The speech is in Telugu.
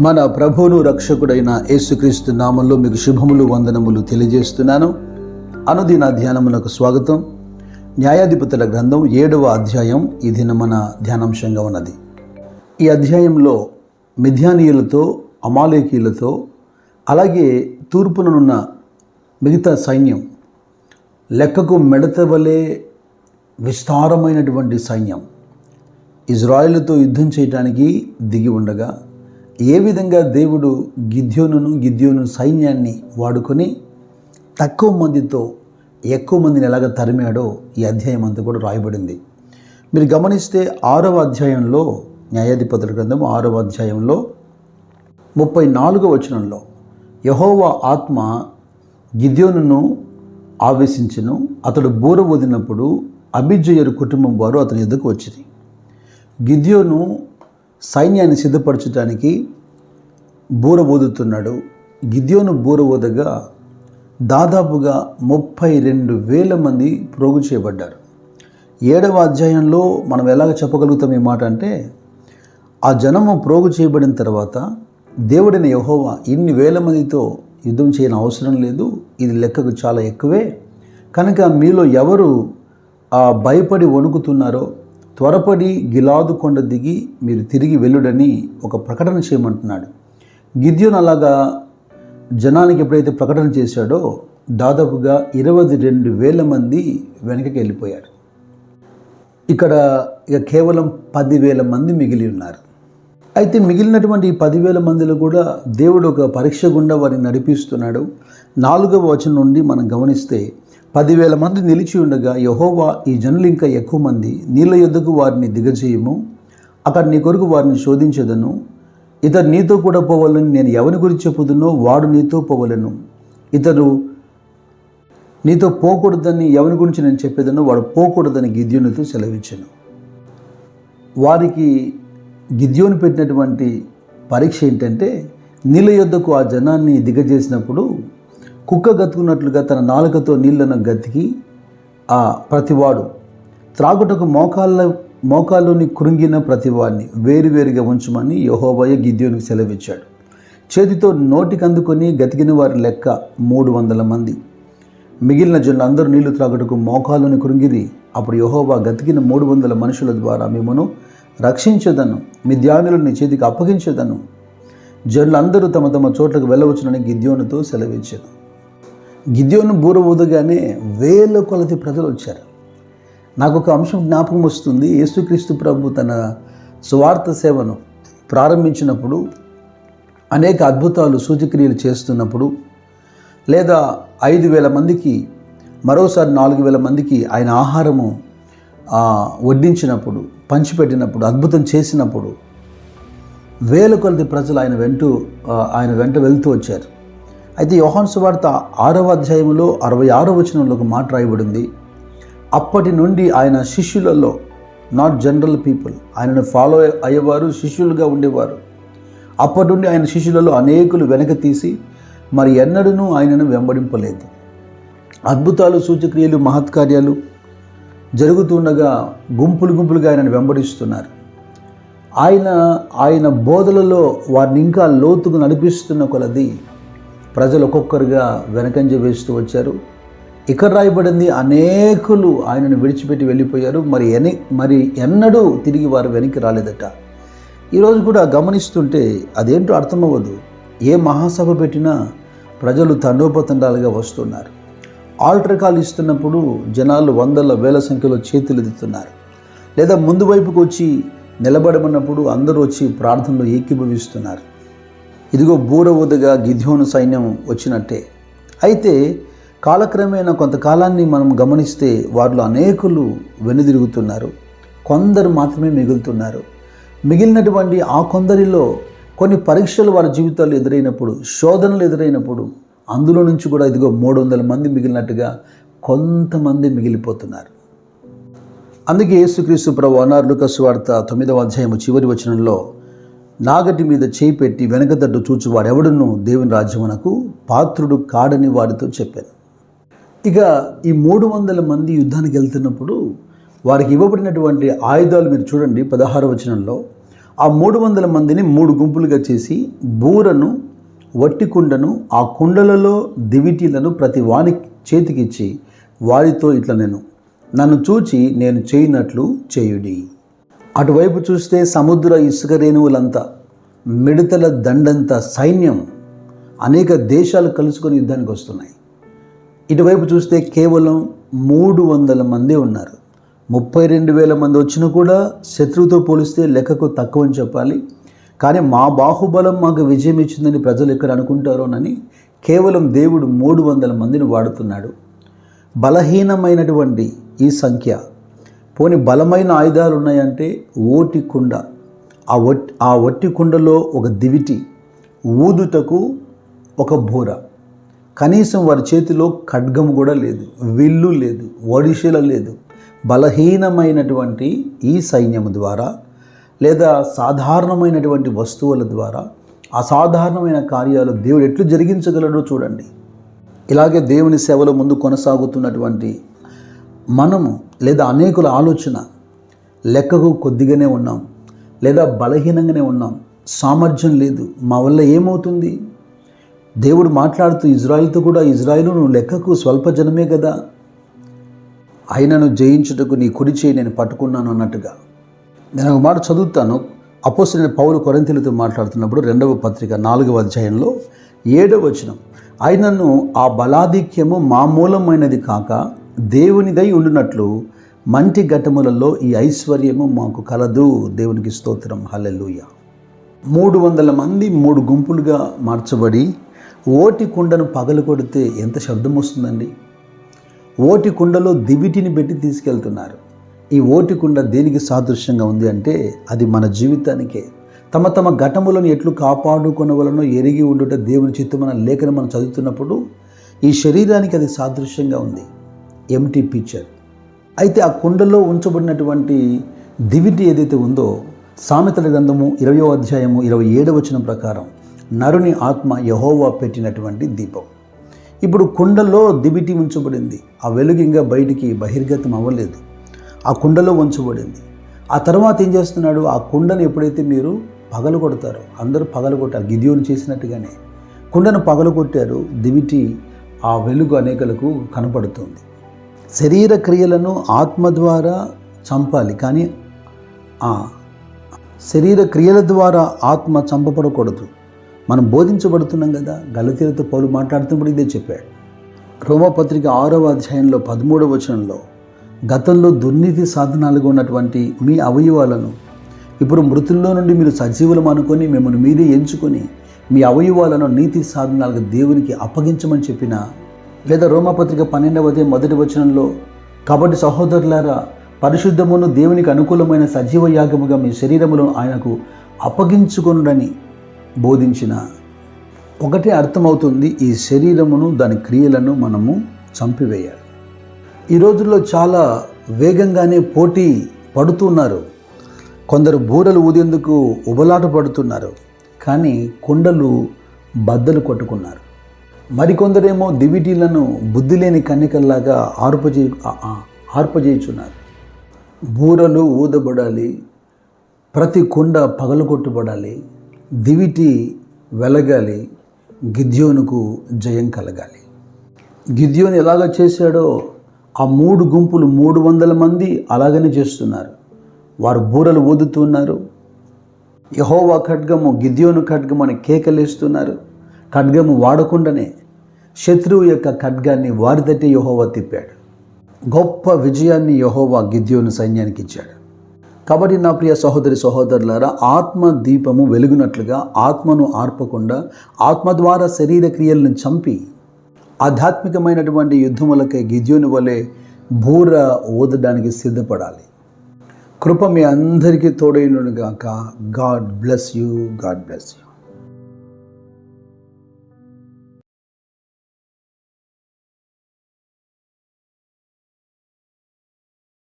మన ప్రభువును రక్షకుడైన యేసుక్రీస్తు నామంలో మీకు శుభములు వందనములు తెలియజేస్తున్నాను. అనుదిన ధ్యానమునకు స్వాగతం. న్యాయాధిపతుల గ్రంథం ఏడవ అధ్యాయం ఈ దిన మన ధ్యానాంశంగా ఉన్నది. ఈ అధ్యాయంలో మిథ్యానీయులతో అమాలేకీయులతో అలాగే తూర్పుననున్న మిగతా సైన్యం లెక్కకు మెడత వలె విస్తారమైనటువంటి సైన్యం ఇజ్రాయిల్తో యుద్ధం చేయడానికి దిగి ఉండగా ఏ విధంగా దేవుడు గిద్యోనును గిద్యోను సైన్యాన్ని వాడుకొని తక్కువ మందితో ఎక్కువ మందిని ఎలాగ తరిమాడో ఈ అధ్యాయం అంతా కూడా రాయబడింది. మీరు గమనిస్తే ఆరవ అధ్యాయంలో న్యాయాధిపతుల గ్రంథం ఆరవ అధ్యాయంలో ముప్పై నాలుగో వచనంలో యహోవా ఆత్మ గిద్యోనును ఆవేశించను అతడు బూర వదినప్పుడు అభిజయరు కుటుంబం వారు అతని ఎదుకు వచ్చింది గిద్యోను సైన్యాన్ని సిద్ధపరచడానికి బూర ఊదుతున్నాడు గిద్యోను బూర ఊదగా దాదాపుగా ముప్పై రెండు వేల మంది ప్రోగు చేయబడ్డారు. ఏడవ అధ్యాయంలో మనం ఎలాగ చెప్పగలుగుతాం ఈ మాట అంటే ఆ జనము ప్రోగు చేయబడిన తర్వాత దేవుడైన యహోవా ఇన్ని వేల మందితో యుద్ధం చేయని అవసరం లేదు ఇది లెక్కకు చాలా ఎక్కువే. కనుక మీలో ఎవరు ఆ భయపడి వణుకుతున్నారో త్వరపడి గిలాదు కొండ దిగి మీరు తిరిగి వెళ్ళుడని ఒక ప్రకటన చేయమంటున్నాడు. గిద్యోన్ అలాగా జనానికి ఎప్పుడైతే ప్రకటన చేశాడో దాదాపుగా ఇరవై రెండు వేల మంది వెనకకి వెళ్ళిపోయారు. ఇక్కడ ఇక కేవలం పదివేల మంది మిగిలి ఉన్నారు. అయితే మిగిలినటువంటి ఈ పదివేల మందిలో కూడా దేవుడు ఒక పరీక్ష గుండా వారిని నడిపిస్తున్నాడు. నాలుగవ వచనం నుండి మనం గమనిస్తే పదివేల మంది నిలిచి ఉండగా యహోవా ఈ జనులు ఇంకా ఎక్కువ మంది నీళ్ళ యొద్దకు వారిని దిగజేయము. అక్కడ నీ కొరకు వారిని శోధించదను. ఇతడు నీతో కూడా పోవాలని నేను ఎవరి గురించి చెప్పుదునో వాడు నీతో పోవలను. ఇతడు నీతో పోకూడదని ఎవరి గురించి నేను చెప్పేదనో వాడు పోకూడదని గిద్యోనితో సెలవిచ్చాను. వారికి గిద్యోని పెట్టినటువంటి పరీక్ష ఏంటంటే నీళ్ళ యొద్దకు ఆ జనాన్ని దిగజేసినప్పుడు కుక్క గతుకున్నట్లుగా తన నాలుకతో నీళ్ళను గతికి ఆ ప్రతివాడు త్రాగుటకు మోకాళ్ళ మోకాల్లోని కృంగిన ప్రతివాడిని వేరువేరుగా ఉంచమని యహోబయ్య గిద్యోనికి సెలవిచ్చాడు. చేతితో నోటికి అందుకొని గతికిన వారి లెక్క మూడు వందల మంది. మిగిలిన జనులు అందరూ నీళ్ళు త్రాగుటకు మోకాల్లోని కృంగిరి. అప్పుడు యహోబా గతికిన మూడు వందల మనుషుల ద్వారా మిమ్మను రక్షించదను. మీ ధ్యానులను నీ చేతికి అప్పగించదను. జనులందరూ తమ తమ చోట్లకు వెళ్ళవచ్చునని గిద్యోనుతో సెలవిచ్చాను గిద్యోను బూర ఊదగానే వేల కొలది ప్రజలు వచ్చారు. నాకు ఒక అంశం జ్ఞాపకం వస్తుంది. యేసుక్రీస్తు ప్రభు తన స్వార్థ సేవను ప్రారంభించినప్పుడు అనేక అద్భుతాలు సూచక్రియలు చేస్తున్నప్పుడు లేదా ఐదు వేల మందికి మరోసారి నాలుగు వేల మందికి ఆయన ఆహారము వడ్డించినప్పుడు పంచిపెట్టినప్పుడు అద్భుతం చేసినప్పుడు వేల కొలది ప్రజలు ఆయన వెంటూ ఆయన వెంట వెళ్తూ వచ్చారు. అయితే యోహాన్ సువార్త ఆరవ అధ్యాయంలో అరవై ఆరో వచనంలో ఒక మాట రాయబడింది. అప్పటి నుండి ఆయన శిష్యులలో నాట్ జనరల్ పీపుల్ ఆయనను ఫాలో అయ్యేవారు శిష్యులుగా ఉండేవారు. అప్పటి నుండి ఆయన శిష్యులలో అనేకులు వెనక తీసి మరి ఎన్నడనూ ఆయనను వెంబడింపలేదు. అద్భుతాలు సూచక్రియలు మహత్కార్యాలు జరుగుతుండగా గుంపులు గుంపులుగా ఆయనను వెంబడిస్తున్నారు. ఆయన ఆయన బోధలలో వారిని ఇంకా లోతుకు నడిపిస్తున్న కొలది ప్రజలు ఒక్కొక్కరుగా వెనకంజ వేస్తూ వచ్చారు. ఇక్కడ రాయబడింది అనేకులు ఆయనను విడిచిపెట్టి వెళ్ళిపోయారు. మరి ఎని మరి ఎన్నడూ తిరిగి వారు వెనక్కి రాలేదట. ఈరోజు కూడా గమనిస్తుంటే అదేంటో అర్థమవ్వదు. ఏ మహాసభ పెట్టినా ప్రజలు తండోపతండాలుగా వస్తున్నారు. ఆల్టర్ కాల్ ఇస్తున్నప్పుడు జనాలు వందల వేల సంఖ్యలో చేతులు ఎత్తుతున్నారు లేదా ముందు వైపుకు వచ్చి నిలబడమన్నప్పుడు అందరూ వచ్చి ప్రార్థనలు ఏకీభవిస్తున్నారు. ఇదిగో బూర గిద్యోను సైన్యం వచ్చినట్టే. అయితే కాలక్రమేణా కొంతకాలాన్ని మనం గమనిస్తే వారిలో అనేకులు వెనుదిరుగుతున్నారు. కొందరు మాత్రమే మిగులుతున్నారు. మిగిలినటువంటి ఆ కొందరిలో కొన్ని పరీక్షలు వారి జీవితాలు ఎదురైనప్పుడు శోధనలు ఎదురైనప్పుడు అందులో నుంచి కూడా ఇదిగో మూడు వందల మంది మిగిలినట్టుగా కొంతమంది మిగిలిపోతున్నారు. అందుకే యేసుక్రీస్తు ప్రభు అనార్లుక సువార్త తొమ్మిదవ అధ్యాయము చివరి వచనంలో నాగటి మీద చేయి పెట్టి వెనకదడ్డు చూచి వాడెవడును దేవుని రాజ్యమునకు పాత్రుడు కాడని వారితో చెప్పాను. ఇక ఈ మూడు వందల మంది యుద్ధానికి వెళ్తున్నప్పుడు వారికి ఇవ్వబడినటువంటి ఆయుధాలు మీరు చూడండి పదహారు వచనంలో. ఆ మూడు వందల మందిని మూడు గుంపులుగా చేసి బూరను వట్టి కుండను ఆ కుండలలో దివిటీలను ప్రతి వాని చేతికిచ్చి వారితో ఇట్లా నేను నన్ను చూచి నేను చేయనట్లు చేయుడి. అటువైపు చూస్తే సముద్ర ఇసుక రేణువులంతా మిడతల దండంత సైన్యం అనేక దేశాలు కలుసుకొని యుద్ధానికి వస్తున్నాయి. ఇటువైపు చూస్తే కేవలం మూడు వందల మంది ఉన్నారు. ముప్పై రెండు వేల మంది వచ్చినా కూడా శత్రువుతో పోలిస్తే లెక్కకు తక్కువ అని చెప్పాలి. కానీ మా బాహుబలం మాకు విజయం ఇచ్చిందని ప్రజలు ఎక్కడ అనుకుంటారోనని కేవలం దేవుడు మూడు వందల మందిని వాడుతున్నాడు. బలహీనమైనటువంటి ఈ సంఖ్య పోని బలమైన ఆయుధాలు ఉన్నాయంటే ఓటి కుండ. ఆ ఒట్టి ఆ ఒట్టి కుండలో ఒక దివిటి ఊదుటకు ఒక బూర. కనీసం వారి చేతిలో ఖడ్గం కూడా లేదు విల్లు లేదు ఒడిశల లేదు. బలహీనమైనటువంటి ఈ సైన్యం ద్వారా లేదా సాధారణమైనటువంటి వస్తువుల ద్వారా అసాధారణమైన కార్యాలు దేవుడు ఎట్లు జరిగించగలడో చూడండి. ఇలాగే దేవుని సేవలో ముందు కొనసాగుతున్నటువంటి మనము లేదా అనేకుల ఆలోచన లెక్కకు కొద్దిగానే ఉన్నాం లేదా బలహీనంగానే ఉన్నాం. సామర్థ్యం లేదు. మా వల్ల ఏమవుతుంది? దేవుడు మాట్లాడుతూ ఇజ్రాయిల్తో కూడా ఇజ్రాయిల్ నువ్వు లెక్కకు స్వల్ప జనమే కదా. అయినను జయించుటకు నీ కుడి చేయి నేను పట్టుకున్నాను అన్నట్టుగా. నేను ఒక మాట చదువుతాను. అపోసిన పౌలు కొరంతిలతో మాట్లాడుతున్నప్పుడు రెండవ పత్రిక నాలుగవ అధ్యాయంలో ఏడవ వచనం. అయినను ఆ బలాధిక్యము మామూలమైనది కాక దేవునిదై ఉండునట్లు మంటి ఘటములలో ఈ ఐశ్వర్యము మాకు కలదు. దేవునికి స్తోత్రం. హల్లెలూయ. మూడు వందల మంది మూడు గుంపులుగా మార్చబడి ఓటి కుండను పగలు కొడితే ఎంత శబ్దం వస్తుందండి? ఓటి కుండలో దివిటిని పెట్టి తీసుకెళ్తున్నారు. ఈ ఓటి కుండ దేనికి సాదృశ్యంగా ఉంది అంటే అది మన జీవితానికే. తమ తమ ఘటములను ఎట్లు కాపాడుకొనవలనో ఎరిగి ఉండుట దేవుని చిత్తమన లేఖను మనం చదువుతున్నప్పుడు ఈ శరీరానికి అది సాదృశ్యంగా ఉంది. ఎంటీ పిక్చర్ అయితే ఆ కుండలో ఉంచబడినటువంటి దివిటి ఏదైతే ఉందో సామెతల గ్రంథము ఇరవయో అధ్యాయము ఇరవై ఏడవ వచనం ప్రకారం నరుని ఆత్మ యహోవా పెట్టినటువంటి దీపం. ఇప్పుడు కుండలో దివిటి ఉంచబడింది. ఆ వెలుగు ఇంకా బయటికి బహిర్గతం అవ్వలేదు. ఆ కుండలో ఉంచబడింది. ఆ తర్వాత ఏం చేస్తున్నాడు? ఆ కుండను ఎప్పుడైతే మీరు పగలు కొడతారో అందరూ పగలు కొట్టారు గిద్యోని చేసినట్టుగానే కుండను పగలు కొట్టారు దివిటి ఆ వెలుగు అనేకలకు కనపడుతుంది. శరీర క్రియలను ఆత్మ ద్వారా చంపాలి. కానీ ఆ శరీర క్రియల ద్వారా ఆత్మ చంపబడకూడదు. మనం బోధించబడుతున్నాం కదా గలతీలతో పౌలు మాట్లాడుతున్నప్పుడు ఇదే చెప్పాడు. రోమపత్రిక ఆరవ అధ్యాయంలో పదమూడవ వచనంలో గతంలో దుర్నీతి సాధనాలుగా ఉన్నటువంటి మీ అవయవాలను ఇప్పుడు మృతుల్లో నుండి మీరు సజీవులం అనుకొని మిమ్మల్ని మీరే ఎంచుకొని మీ అవయవాలను నీతి సాధనాలుగా దేవునికి అప్పగించమని చెప్పిన లేదా రోమపత్రిక పన్నెండవది మొదటి వచనంలో కాబట్టి సహోదరులారా పరిశుద్ధమును దేవునికి అనుకూలమైన సజీవ యాగముగా మీ శరీరమును ఆయనకు అప్పగించుకొనుడని బోధించిన. ఒకటే అర్థమవుతుంది ఈ శరీరమును దాని క్రియలను మనము చంపివేయాలి. ఈ రోజుల్లో చాలా వేగంగానే పోటీ పడుతున్నారు. కొందరు బూరలు ఊదేందుకు ఉబలాట పడుతున్నారు. కానీ కొండలు బద్దలు కొట్టుకున్నారు. మరికొందరేమో దివిటీలను బుద్ధి లేని కన్నికల్లాగా ఆర్పజే ఆర్పజేయుచున్నారు బూరలు ఊదబడాలి ప్రతి కొండ పగలగొట్టుబడాలి దివిటి వెలగాలి గిద్యోనుకు జయం కలగాలి. గిద్యోని ఎలాగ చేశాడో ఆ మూడు గుంపులు మూడు వందల మంది అలాగనే చేస్తున్నారు. వారు బూరలు ఊదుతున్నారు యహోవా ఖడ్గము గిద్యోను ఖడ్గము అని కేకలేస్తున్నారు. ఖడ్గము వాడకుండానే శత్రువు యొక్క ఖడ్గాన్ని వారిదట్టి యహోవా తిప్పాడు. గొప్ప విజయాన్ని యహోవా గిద్యోను సైన్యానికి ఇచ్చాడు. కాబట్టి నా ప్రియ సహోదరి సహోదరులారా ఆత్మ దీపము వెలుగునట్లుగా ఆత్మను ఆర్పకుండా ఆత్మ ద్వారా శరీర క్రియలను చంపి ఆధ్యాత్మికమైనటువంటి యుద్ధములకై గిద్యోని వలె బూర ఊదడానికి సిద్ధపడాలి. కృప మీ అందరికీ తోడైనగాక God bless you. God bless you.